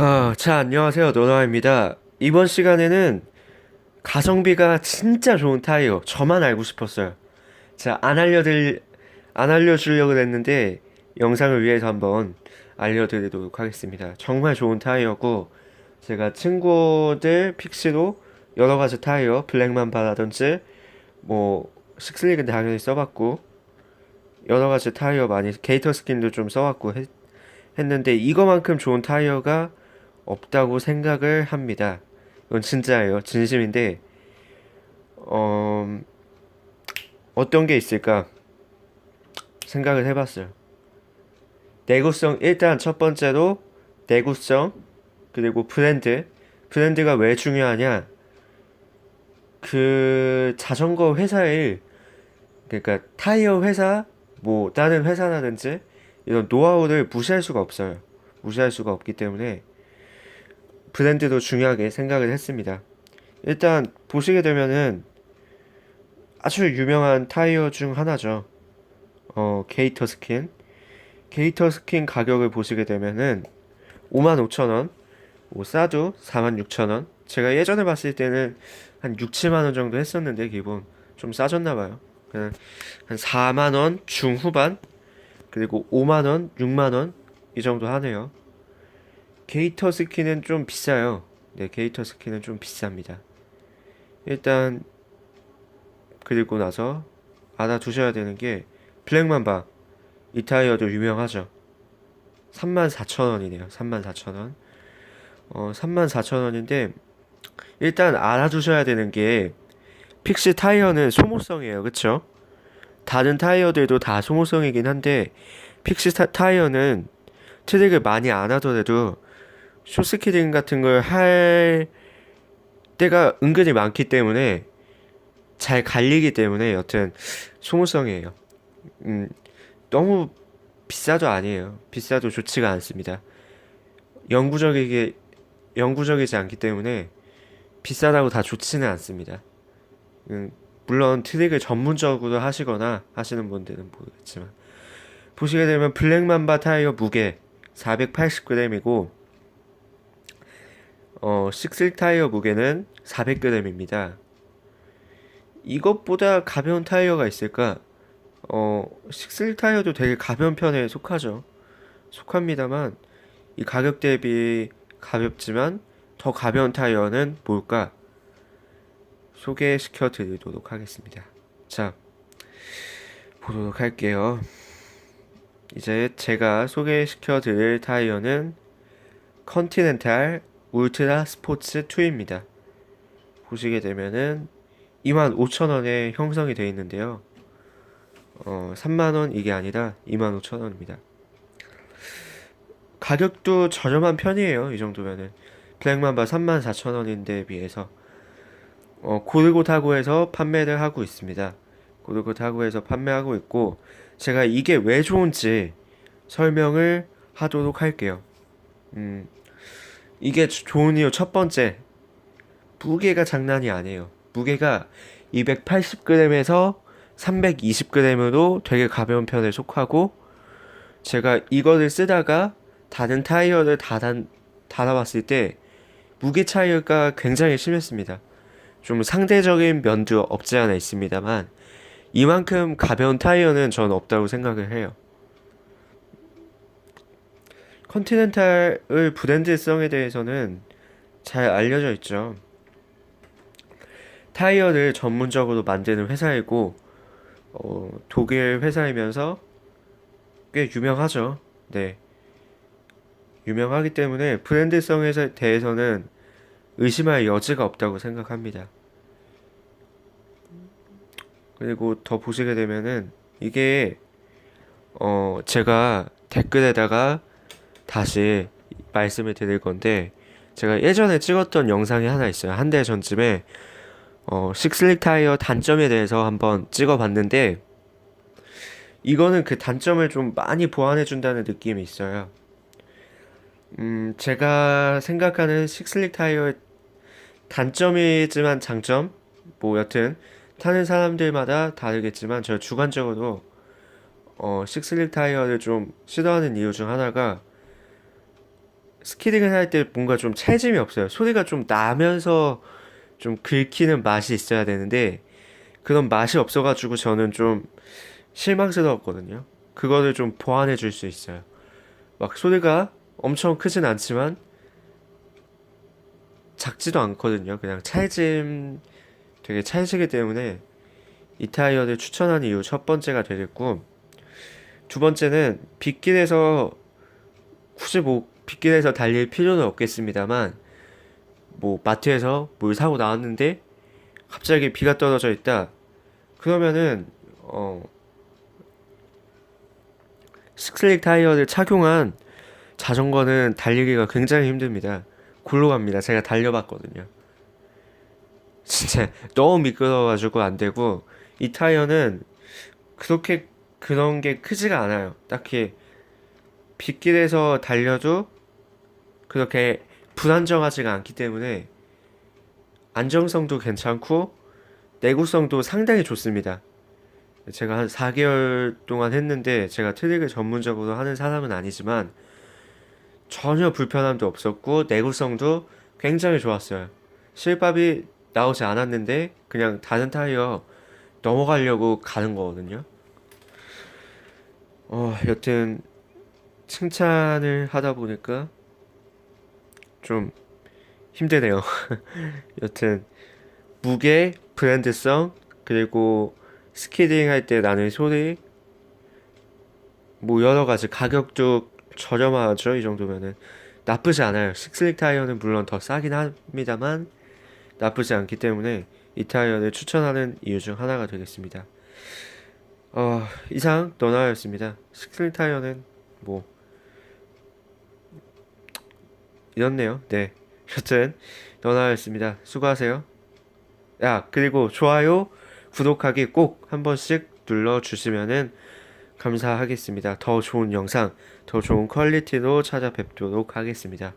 아, 자, 안녕하세요. 노노아입니다. 이번 시간에는 가성비가 진짜 좋은 타이어. 저만 알고 싶었어요. 자, 안 알려드릴, 안 알려주려고 했는데, 영상을 위해서 한번 알려드리도록 하겠습니다. 정말 좋은 타이어고, 제가 친구들 픽시로 여러 가지 타이어, 블랙맘바라든지, 뭐, 식슬릭은 당연히 써봤고, 여러 가지 타이어 많이, 게이터 스킨도 좀 써왔고 했, 했는데, 이거만큼 좋은 타이어가 없다고 생각을 합니다. 이건 진짜예요. 진심인데, 어, 어떤 게 있을까? 생각을 해봤어요. 내구성, 일단 첫 번째로 내구성, 그리고 브랜드. 브랜드가 왜 중요하냐? 그 자전거 회사의, 그러니까 타이어 회사, 뭐 다른 회사라든지 이런 노하우를 무시할 수가 없어요. 무시할 수가 없기 때문에 브랜드도 중요하게 생각을 했습니다. 일단 보시게 되면은 아주 유명한 타이어 중 하나죠. 어, 게이터 스킨. 게이터 스킨 가격을 보시게 되면은 55,000원. 뭐 싸도 46,000원. 제가 예전에 봤을 때는 한 6, 7만 원 정도 했었는데 기본 좀 싸졌나 봐요. 그냥 한 4만 원 중후반 그리고 5만 원, 6만 원 이 정도 하네요. 게이터 스킨은 좀 비싸요. 네, 게이터 스킨은 좀 비쌉니다. 일단 그리고 나서 알아두셔야 되는 게 블랙맘바 이 타이어도 유명하죠. 34,000원이네요. 34,000원. 어, 34,000원인데 일단 알아두셔야 되는 게 픽시 타이어는 소모성이에요. 그쵸? 다른 타이어들도 다 소모성이긴 한데 픽시 타, 타이어는 트릭을 많이 안 하더라도 쇼스키딩 같은 걸 할 때가 은근히 많기 때문에 잘 갈리기 때문에 여튼 소모성이에요. 음, 너무 비싸도 아니에요. 비싸도 좋지가 않습니다. 영구적이게 영구적이지 않기 때문에 비싸다고 다 좋지는 않습니다. 음, 물론 트릭을 전문적으로 하시거나 하시는 분들은 모르겠지만 보시게 되면 블랙맘바 타이어 무게 480g이고 어, 식슬 타이어 무게는 400g입니다. 이것보다 가벼운 타이어가 있을까? 어, 식슬 타이어도 되게 가벼운 편에 속하죠. 속합니다만 이 가격 대비 가볍지만 더 가벼운 타이어는 뭘까? 소개시켜 드리도록 하겠습니다. 자, 보도록 할게요. 이제 제가 소개시켜 드릴 타이어는 컨티넨탈 울트라 스포츠 2입니다. 보시게 되면은 25,000원에 형성이 되어 있는데요. 어, 3만원 이게 아니라 25,000원입니다. 가격도 저렴한 편이에요. 이 정도면은. 블랙맘바 34,000원인데 비해서 어, 고르고 타고에서 판매를 하고 있습니다. 고르고 타고에서 판매하고 있고 제가 이게 왜 좋은지 설명을 하도록 할게요. 음, 이게 좋은 이유 첫 번째 무게가 장난이 아니에요. 무게가 280g에서 320g으로 되게 가벼운 편에 속하고 제가 이거를 쓰다가 다른 타이어를 달아, 달아봤을 때 무게 차이가 굉장히 심했습니다. 좀 상대적인 면도 없지 않아 있습니다만 이만큼 가벼운 타이어는 전 없다고 생각을 해요. 컨티넨탈의 브랜드성에 대해서는 잘 알려져 있죠. 타이어를 전문적으로 만드는 회사이고 어, 독일 회사이면서 꽤 유명하죠. 네. 유명하기 때문에 브랜드성에 대해서는 의심할 여지가 없다고 생각합니다. 그리고 더 보시게 되면은 이게 어 제가 댓글에다가 다시 말씀을 드릴 건데 제가 예전에 찍었던 영상이 하나 있어요. 한 달 전쯤에 어 식슬릭 타이어 단점에 대해서 한번 찍어봤는데 이거는 그 단점을 좀 많이 보완해 준다는 느낌이 있어요. 음, 제가 생각하는 식슬릭 타이어의 단점이지만 장점, 뭐 여튼 타는 사람들마다 다르겠지만 저 주관적으로 어, 식슬릭 타이어를 좀 싫어하는 이유 중 하나가 스키딩을 할 때 뭔가 좀 찰짐이 없어요. 소리가 좀 나면서 좀 긁히는 맛이 있어야 되는데 그런 맛이 없어가지고 저는 좀 실망스러웠거든요. 그거를 좀 보완해 줄 수 있어요. 막 소리가 엄청 크진 않지만 작지도 않거든요. 그냥 찰짐 되게 찰지기 때문에 이 타이어를 추천하는 이유 첫 번째가 되겠고 두 번째는 빗길에서 굳이 뭐 빗길에서 달릴 필요는 없겠습니다만 뭐 마트에서 뭘 사고 나왔는데 갑자기 비가 떨어져 있다 그러면은 어 스클릭 타이어를 착용한 자전거는 달리기가 굉장히 힘듭니다. 골로 갑니다. 제가 달려봤거든요. 진짜 너무 미끄러워가지고 안 되고 이 타이어는 그렇게 그런 게 크지가 않아요. 딱히 빗길에서 달려도 그렇게 불안정하지가 않기 때문에 안정성도 괜찮고 내구성도 상당히 좋습니다. 제가 한 4개월 동안 했는데 제가 트릭을 전문적으로 하는 사람은 아니지만 전혀 불편함도 없었고 내구성도 굉장히 좋았어요. 실밥이 나오지 않았는데 그냥 다른 타이어 넘어가려고 가는 거거든요. 어, 여튼 칭찬을 하다 보니까 좀 힘드네요. 여튼 무게, 브랜드성, 그리고 스키딩 할 때 나는 소리, 뭐 여러 가지 가격도 저렴하죠. 이 정도면은 나쁘지 않아요. 식슬릭 타이어는 물론 더 싸긴 합니다만 나쁘지 않기 때문에 이 타이어를 추천하는 이유 중 하나가 되겠습니다. 어, 이상 너나였습니다. 식슬릭 타이어는 뭐 이렇네요. 네. 여튼 너나였습니다. 수고하세요. 야, 그리고 좋아요, 구독하기 꼭 한 번씩 눌러주시면은 감사하겠습니다. 더 좋은 영상, 더 좋은 퀄리티로 찾아뵙도록 하겠습니다.